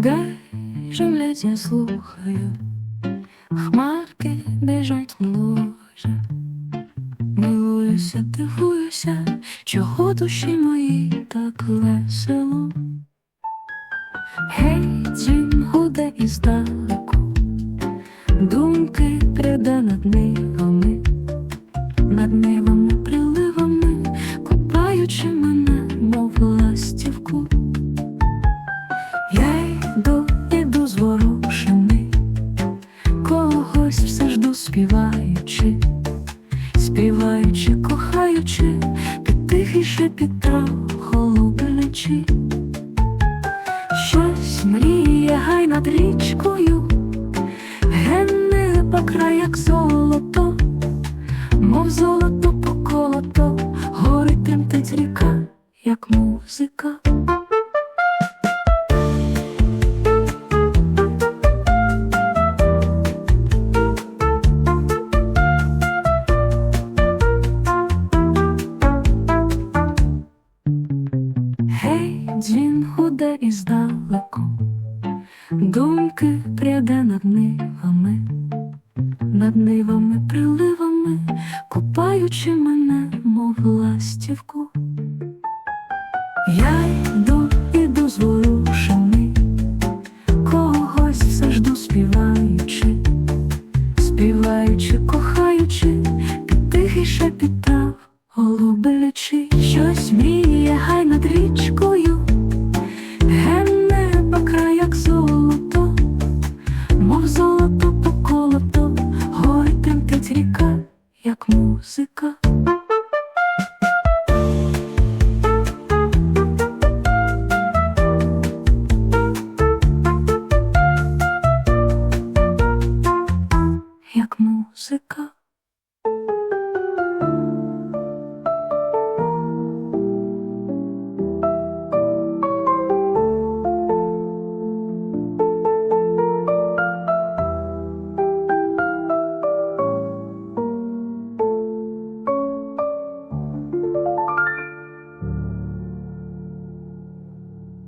Гай, живлять, я слухаю, хмарки біжать лужа. Милуюся, дивуюся, чого душі мої так весело. Гей, дзвін гуде іздалеку, думки співаючи, кохаючи, під тихий шепіт трав голубиничі. Щось мріє гай над річкою, генне по край, як золото, мов золото поколото, гори тремтить ріка, як музика. Дзвін гуде іздалеку, думки пряде над нивами, над нивами, приливами, купаючи мене, мов ластівку. як музика. Музика.